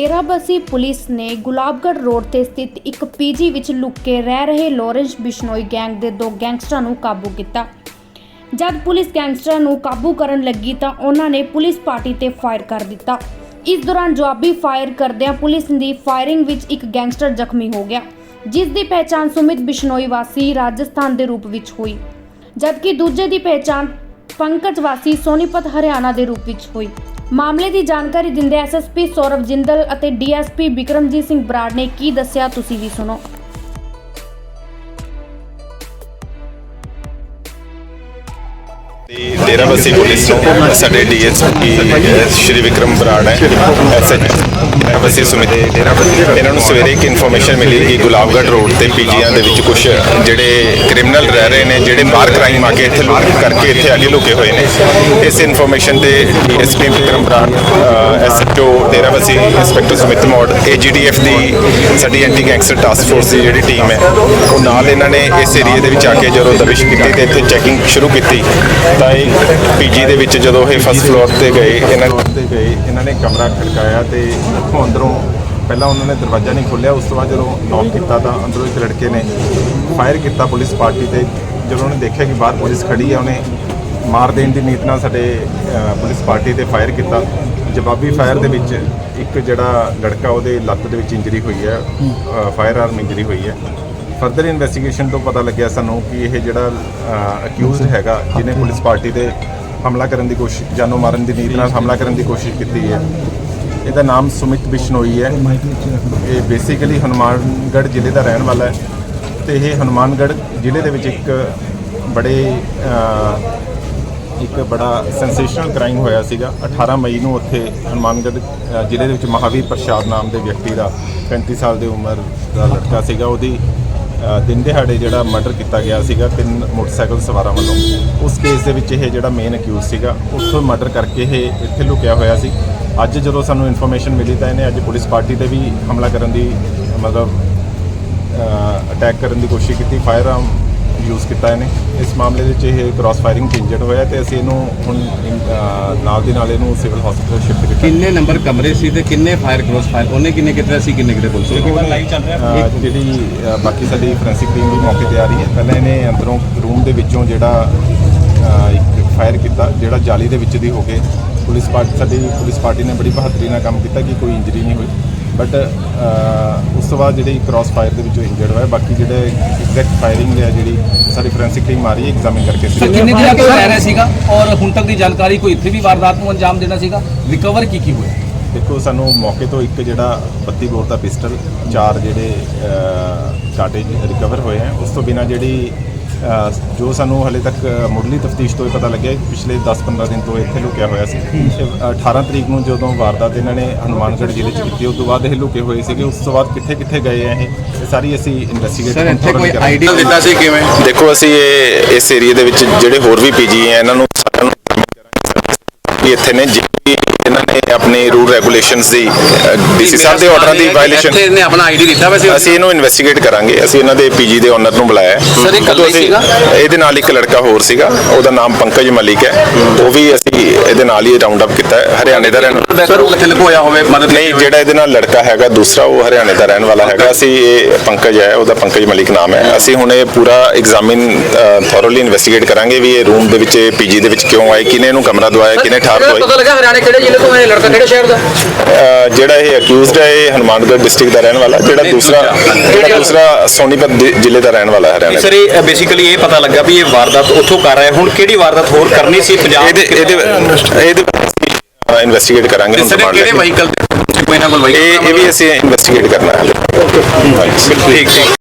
Derabassi police ਨੇ ਗੁਲਾਬਗੜ੍ਹ road ਤੇ ਸਥਿਤ ਇੱਕ ਪੀਜੀ ਵਿੱਚ ਲੁੱਕ ਕੇ ਰਹਿ ਰਹੇ ਲਾਰੈਂਸ ਬਿਸ਼ਨੋਈ ਗੈਂਗ ਦੇ ਦੋ ਗੈਂਗਸਟਰਾਂ ਨੂੰ ਕਾਬੂ ਕੀਤਾ। ਜਦ ਪੁਲਿਸ ਗੈਂਗਸਟਰਾਂ ਨੂੰ ਕਾਬੂ ਕਰਨ ਲੱਗੀ ਤਾਂ ਉਹਨਾਂ ਨੇ ਪੁਲਿਸ ਪਾਰਟੀ ਤੇ ਫਾਇਰ ਕਰ ਦਿੱਤਾ। ਇਸ ਦੌਰਾਨ ਜਵਾਬੀ ਫਾਇਰ ਕਰਦਿਆਂ ਪੁਲਿਸ ਦੀ ਫਾਇਰਿੰਗ ਵਿੱਚ ਇੱਕ ਗੈਂਗਸਟਰ ਜ਼ਖਮੀ ਹੋ ਗਿਆ, ਜਿਸ ਦੀ ਪਹਿਚਾਣ ਸੁਮਿਤ ਬਿਸ਼ਨੋਈ ਵਾਸੀ ਰਾਜਸਥਾਨ ਦੇ ਰੂਪ ਵਿੱਚ ਹੋਈ, ਜਦਕਿ ਦੂਜੇ ਦੀ ਪਹਿਚਾਣ ਪੰਕਜ ਵਾਸੀ ਸੋਨੀਪਤ ਹਰਿਆਣਾ ਦੇ ਰੂਪ ਵਿੱਚ ਹੋਈ। ਮਾਮਲੇ ਦੀ ਜਾਣਕਾਰੀ ਦਿੰਦੇ ਐਸਐਸਪੀ ਸੌਰਵ ਜਿੰਦਲ ਅਤੇ ਡੀਐਸਪੀ ਵਿਕਰਮਜੀਤ ਸਿੰਘ ਬਰਾੜ ਨੇ ਕੀ ਦੱਸਿਆ, ਤੁਸੀਂ ਵੀ ਸੁਣੋ। ਤੇ ਡੇਰਾਬੱਸੀ ਪੁਲਿਸ ਨੂੰ ਸਾਡੇ ਡੀਐਸਪੀ ਸ਼੍ਰੀ ਵਿਕਰਮ ਬਰਾੜ ਹੈ। ਐਸਐਚ ਡੇਰਾਬੱਸੀ ਸੁਮਿਤ ਡੇਰਾਬੱਸੀ ਇਹਨਾਂ ਨੂੰ ਸਵੇਰੇ ਇੱਕ ਇਨਫੋਰਮੇਸ਼ਨ ਮਿਲੀ ਕਿ ਗੁਲਾਬਗੜ੍ਹ ਰੋਡ ਤੇ ਪੀਜੀਆਂ ਦੇ ਵਿੱਚ ਕੁਝ ਜਿਹੜੇ ਕ੍ਰਿਮੀਨਲ ਰਹਿ ਰਹੇ ਨੇ ਜਿਹੜੇ ਬਾਹਰ ਕ੍ਰਾਈਮ ਆ ਕੇ ਇੱਥੇ ਲੁੱਟ ਕਰਕੇ ਇੱਥੇ ਅੱਗੇ ਲੁਕੇ ਹੋਏ ਨੇ। ਇਸ ਇਨਫੋਰਮੇਸ਼ਨ ਤੇ DSP Vikram Brar SHO Derabassi inspector Sumit Mor AGDF ਦੀ ਸਾਡੀ ਐਂਟੀ ਗੈਂਗਸਟਰ ਟਾਸਕ ਫੋਰਸ ਦੀ ਜਿਹੜੀ ਟੀਮ ਹੈ ਉਹ ਨਾਲ ਇਹਨਾਂ ਨੇ ਇਸ ਏਰੀਆ ਦੇ ਵਿੱਚ ਆ ਕੇ ਜਦੋਂ ਦਬਿਸ਼ ਕੀਤੀ ਤੇ ਇੱਥੇ ਚੈਕਿੰਗ ਸ਼ੁਰੂ ਕੀਤੀ। ਤਾਂ ਇਹ ਪੀਜੀ ਦੇ ਵਿੱਚ ਜਦੋਂ ਇਹ ਫਸਟ ਫਲੋਰ ਤੇ ਗਏ, ਇਹਨਾਂ ਤੇ ਗਏ, ਇਹਨਾਂ ਨੇ ਕਮਰਾ ਖੜਕਾਇਆ ਤੇ ਉੱਥੋਂ ਅੰਦਰੋਂ ਪਹਿਲਾਂ ਉਹਨਾਂ ਨੇ ਦਰਵਾਜ਼ਾ ਨਹੀਂ ਖੋਲ੍ਹਿਆ, ਉਸ ਤੋਂ ਬਾਅਦ ਜਦੋਂ ਨੌਕ ਕੀਤਾ ਤਾਂ ਅੰਦਰੋਂ ਇੱਕ ਲੜਕੇ ਨੇ ਫਾਇਰ ਕੀਤਾ ਪੁਲਿਸ ਪਾਰਟੀ ਤੇ। ਜਦੋਂ ਉਹਨੇ ਦੇਖਿਆ ਕਿ ਬਾਹਰ ਪੁਲਿਸ ਖੜੀ ਹੈ ਉਹਨੇ ਮਾਰ ਦੇਣ ਦੀ ਨੀਤ ਨਾਲ ਸਾਡੇ ਪੁਲਿਸ ਪਾਰਟੀ ਤੇ ਫਾਇਰ ਕੀਤਾ। ਜਵਾਬੀ ਫਾਇਰ ਦੇ ਵਿੱਚ ਇੱਕ ਜਿਹੜਾ ਲੜਕਾ ਉਹਦੇ ਲੱਤ ਦੇ ਵਿੱਚ ਇੰਜਰੀ ਹੋਈ ਹੈ ਫਾਇਰ ਆਰਮ ਇੰਜਰੀ ਹੋਈ ਹੈ। ਫਰਦਰ ਇਨਵੈਸਟੀਗੇਸ਼ਨ ਤੋਂ ਪਤਾ ਲੱਗਿਆ ਸਾਨੂੰ ਕਿ ਇਹ ਜਿਹੜਾ ਅਕਿਊਜ਼ਡ ਹੈਗਾ ਜਿਹਨੇ ਪੁਲਿਸ ਪਾਰਟੀ ਤੇ ਹਮਲਾ ਕਰਨ ਦੀ ਕੋਸ਼ਿਸ਼ ਜਾਨੋਂ ਮਾਰਨ ਦੀ ਨੀਤ ਨਾਲ ਹਮਲਾ ਕਰਨ ਦੀ ਕੋਸ਼ਿਸ਼ ਕੀਤੀ ਹੈ। ਇਹਦਾ ਨਾਮ ਸੁਮਿਤ ਬਿਸ਼ਨੋਈ ਹੈ। ਇਹ ਬੇਸਿਕਲੀ ਹਨੂਮਾਨਗੜ੍ਹ ਜ਼ਿਲ੍ਹੇ ਦਾ ਰਹਿਣ ਵਾਲਾ ਹੈ। ਤੇ ਇਹ ਹਨੂਮਾਨਗੜ੍ਹ ਜ਼ਿਲ੍ਹੇ ਦੇ ਵਿੱਚ ਇੱਕ ਬੜੇ ਇੱਕ ਬੜਾ ਸੈਂਸੇਸ਼ਨਲ ਕ੍ਰਾਈਮ ਹੋਇਆ ਸੀਗਾ। 18 ਮਈ ਨੂੰ ਉੱਥੇ ਹਨੂਮਾਨਗੜ੍ਹ ਜ਼ਿਲ੍ਹੇ ਦੇ ਵਿੱਚ ਮਹਾਵੀਰ ਪ੍ਰਸ਼ਾਦ ਨਾਮ ਦੇ ਵਿਅਕਤੀ ਦਾ 35 ਸਾਲ ਦੀ ਉਮਰ ਦਾ ਲੜਕਾ ਸੀਗਾ। ਉਹਦੀ ਦਿਨ ਦਿਹਾੜੇ ਜਿਹੜਾ ਮਰਡਰ ਕੀਤਾ ਗਿਆ ਸੀਗਾ, ਤਿੰਨ ਮੋਟਰਸਾਈਕਲ ਸਵਾਰਾਂ ਵੱਲੋਂ। ਉਸ ਕੇਸ ਦੇ ਵਿੱਚ ਇਹ ਜਿਹੜਾ ਮੇਨ ਅਕਿਊਜ਼ ਸੀਗਾ, ਉੱਥੋਂ ਮਰਡਰ ਕਰਕੇ ਇਹ ਇੱਥੇ ਲੁਕਿਆ ਹੋਇਆ ਸੀ। ਅੱਜ ਜਦੋਂ ਸਾਨੂੰ ਇਨਫੋਰਮੇਸ਼ਨ ਮਿਲੀ ਤਾਂ ਇਹਨੇ ਅੱਜ ਪੁਲਿਸ ਪਾਰਟੀ ਤੇ ਵੀ ਹਮਲਾ ਕਰਨ ਦੀ, ਮਤਲਬ ਅਟੈਕ ਕਰਨ ਦੀ ਕੋਸ਼ਿਸ਼ ਕੀਤੀ। ਫਾਇਰ ਆਰਮ ਯੂਜ਼ ਕੀਤਾ ਇਹਨੇ। ਇਸ ਮਾਮਲੇ ਵਿੱਚ ਇਹ ਕ੍ਰਾਸ ਫਾਇਰਿੰਗ ਚ ਇੰਜਰਡ ਹੋਇਆ ਤੇ ਅਸੀਂ ਇਹਨੂੰ ਹੁਣ ਨਾਲ ਦੀ ਨਾਲ ਇਹਨੂੰ ਸਿਵਲ ਹਸਪੀਟਲ ਸ਼ਿਫਟ ਕੀਤਾ। ਕਿੰਨੇ ਨੰਬਰ ਕਮਰੇ ਸੀ ਤੇ ਕਿੰਨੇ ਫਾਇਰ ਕ੍ਰੋਸ ਫਾਇਰ ਉਹਨੇ ਕਿੰਨੇ ਕਿਤੇ ਸੀ ਕਿੰਨੇ ਕਿਤੇ ਪੁਲਿਸ ਲਾਈਵ ਚੱਲ ਰਿਹਾ। ਜਿਹੜੀ ਬਾਕੀ ਸਾਡੀ ਫੋਰੈਂਸਿਕ ਟੀਮ ਵੀ ਮੌਕੇ ਤੇ ਆ ਰਹੀ ਹੈ। ਪਹਿਲਾਂ ਇਹਨੇ ਅੰਦਰੋਂ ਰੂਮ ਦੇ ਵਿੱਚੋਂ ਜਿਹੜਾ ਇੱਕ ਫਾਇਰ ਕੀਤਾ ਜਿਹੜਾ ਜਾਲੀ ਦੇ ਵਿੱਚ ਦੀ ਹੋ ਕੇ ਪੁਲਿਸ ਪਾਰਟੀ ਸਾਡੀ ਪੁਲਿਸ ਪਾਰਟੀ ਨੇ ਬੜੀ ਬਹਾਦਰੀ ਨਾਲ ਕੰਮ ਕੀਤਾ ਕਿ ਕੋਈ ਇੰਜਰੀ ਨਹੀਂ ਹੋਈ। ਬਟ ਉਸ ਤੋਂ ਬਾਅਦ ਜਿਹੜੀ ਕ੍ਰਾਸ ਫਾਇਰ ਦੇ ਵਿੱਚੋਂ ਇੰਜਰਡ ਹੋਇਆ ਬਾਕੀ ਜਿਹੜੇ ਐਗਜ਼ੈਕਟ ਫਾਇਰਿੰਗ ਹੈ ਜਿਹੜੀ ਸਾਡੀ ਫੋਰੈਂਸਿਕ ਟੀਮ ਆ ਰਹੀ ਹੈ ਐਗਜ਼ਾਮਿਨ ਕਰਕੇ ਅਸੀਂ ਕਿੰਨੇ ਦਿਨਾਂ ਤੋਂ ਰਹਿ ਰਿਹਾ ਸੀਗਾ? ਔਰ ਹੁਣ ਤੱਕ ਦੀ ਜਾਣਕਾਰੀ ਕੋਈ ਇੱਥੇ ਵੀ ਵਾਰਦਾਤ ਨੂੰ ਅੰਜਾਮ ਦੇਣਾ ਸੀਗਾ? ਰਿਕਵਰ ਕੀ ਕੀ ਹੋਇਆ? ਦੇਖੋ ਸਾਨੂੰ ਮੌਕੇ ਤੋਂ ਇੱਕ ਜਿਹੜਾ 32 ਬੋਰ ਦਾ ਪਿਸਟਲ ਚਾਰ ਜਿਹੜੇ ਕਾਟੇਜ ਰਿਕਵਰ ਹੋਏ ਹੈ ਉਸ ਤੋਂ ਬਿਨਾ ਜਿਹੜੀ ਜੋ ਸਾਨੂੰ ਹਲੇ ਤੱਕ ਮੁੱਢਲੀ ਤਫਤੀਸ਼ ਤੋਂ ਇਹ ਪਤਾ ਲੱਗਿਆ ਕਿ ਪਿਛਲੇ 10-15 ਦਿਨ ਤੋਂ ਇੱਥੇ ਲੁਕਿਆ ਹੋਇਆ ਸੀ। ਤੇ 18 ਤਰੀਕ ਨੂੰ ਜਦੋਂ ਵਾਰਦਾਤ ਇਹਨਾਂ ਨੇ ਹਨੂਮਾਨਗੜ੍ਹ ਜ਼ਿਲ੍ਹੇ 'ਚ ਕੀਤੀ ਉਸ ਤੋਂ ਬਾਅਦ ਇਹ ਲੁਕੇ ਹੋਏ ਸੀਗੇ। ਉਸ ਤੋਂ ਬਾਅਦ ਕਿੱਥੇ ਕਿੱਥੇ ਗਏ ਆ ਇਹ? ਸਾਰੀ ਅਸੀਂ ਇਨਵੈਸਟੀਗੇਟ ਸਰ ਇੱਥੇ ਕੋਈ ਆਈਡੀਆ ਦਿੱਤਾ ਸੀ ਕਿਵੇਂ? ਦੇਖੋ ਅਸੀਂ ਇਹ ਇਸ ਏਰੀਆ ਦੇ ਵਿੱਚ ਜਿਹੜੇ ਹੋਰ ਵੀ ਪੀਜੀ ਹੈ ਇਹਨਾਂ ਨੂੰ ਸਾਰਿਆਂ ਨੂੰ ਇੱਥੇ ਨੇ ਜਿਹੜੇ ਇਹਨਾਂ ਨੇ ਆਪਣੀ ਰੂਲ ਰੈਗੂਲੇਸ਼ਨਸ ਦੀ ਡੀਸੀ ਸਾਹਿਬ ਦੇ ਆਰਡਰਾਂ ਦੀ ਵਾਇਲੇਸ਼ਨ ਇੱਥੇ ਇਹਨੇ ਆਪਣਾ ਆਈਡੀ ਦਿੱਤਾ ਵੈਸੇ? ਅਸੀਂ ਇਹਨੂੰ ਇਨਵੈਸਟੀਗੇਟ ਕਰਾਂਗੇ। ਅਸੀਂ ਇਹਨਾਂ ਦੇ ਪੀਜੀ ਦੇ ਓਨਰ ਨੂੰ ਬੁਲਾਇਆ। Sir, ਇਹ ਅਸੀਂ- ਸੀਗਾ? ਇਹਦੇ ਨਾਲ ਇੱਕ ਲੜਕਾ ਹੋਰ ਸੀਗਾ। ਉਹਦਾ ਨਾਮ ਪੰਕਜ ਮਲਿਕ ਹੈ। ਉਹ ਵੀ ਅਸੀਂ ਇਹਦੇ ਨਾਲ ਹੀ ਰਾਉਂਡ ਅਪ ਕੀਤਾ ਹੈ। ਹਰਿਆਣੇ ਦਾ ਰਹਿਣ ਸਰ ਉਹ ਕਿੱਥੇ ਲੁਕੋਇਆ ਹੋਵੇ? ਮਦਦ ਨਹੀਂ ਜਿਹੜਾ ਇਹਦੇ ਨਾਲ ਲੜਕਾ ਹੈਗਾ ਦੂਸਰਾ ਉਹ ਹਰਿਆਣੇ ਦਾ ਰਹਿਣ ਵਾਲਾ ਹੈਗਾ। ਅਸੀਂ ਇਹ ਪੰਕਜ ਹੈ ਉਹਦਾ ਪੰਕਜ ਮਲਿਕ ਨਾਮ ਹੈ। ਅਸੀਂ ਹੁਣ ਇਹ ਪੂਰਾ ਐਗਜ਼ਾਮਿਨ ਥੋਰਲੀ ਇਨਵੈਸਟੀਗੇਟ ਕਰਾਂਗੇ ਵੀ ਇਹ ਰੂਮ ਦੇ ਵਿੱਚ ਪੀਜੀ ਦੇ ਵਿੱਚ ਕਿਉਂ ਆਏ ਕਿਨੇ ਇਹਨੂੰ ਕਮਰਾ ਦਵਾਇਆ ਕਿਨੇ ਠਾਰ ਦਵਾਈ। ਪਤਾ ਲੱਗਾ ਹਰਿਆਣੇ ਕਿਹੜੇ ਜ਼ਿਲ੍ਹੇ ਤੋਂ ਹੈ ਲੜਕਾ ਕਿਹੜੇ ਸ਼ਹਿਰ ਦਾ? ਅਹ ਜਿਹੜਾ ਇਹ ਅਕਿਊਜ਼ਡ ਹੈ ਇਹ ਹਨੂਮਾਨਗੜ੍ਹ ਡਿਸਟ੍ਰਿਕਟ ਦਾ ਰਹਿਣ ਵਾਲਾ ਜਿਹੜਾ ਦੂਸਰਾ ਜਿਹੜਾ ਦੂਸਰਾ ਸੋਨੀਪਤ ਜ਼ਿਲ੍ਹੇ ਦਾ ਰਹਿਣ ਵਾਲਾ ਹੈ ਹਰਿਆਣਾ ਸਰ ਇਹ ਬੇਸਿਕਲੀ ਇਹ ਪਤਾ ਲੱਗਾ ਵੀ ਇਹ ਵਾਰਦਾਤ ਉੱਥੋਂ ਕਰ ਰਿਹਾ ਹੈ। ਹੁਣ ਕਿਹੜੀ ਵਾਰਦਾਤ ਹੋਰ ਕਰਨੀ ਸੀ? ਪੰਜਾਬ ਇਹਦੇ ਇਹਦੇ ਇਹਦੇ ਇਨਵੈਸਟੀਗੇਟ ਕਰਾਂਗੇ ਹੁਣ ਸਰ ਲੈ ਕਿਹੜੇ ਕੇ। ਵਹੀਕਲ ਕੋਈ ਨਾ ਕੋਈ ਇਹ ਇਹ ਵੀ ਅਸੀਂ ਇਨਵੈਸਟੀਗੇਟ ਕਰਨਾ ਹੈ। ਠੀਕ ਠੀਕ।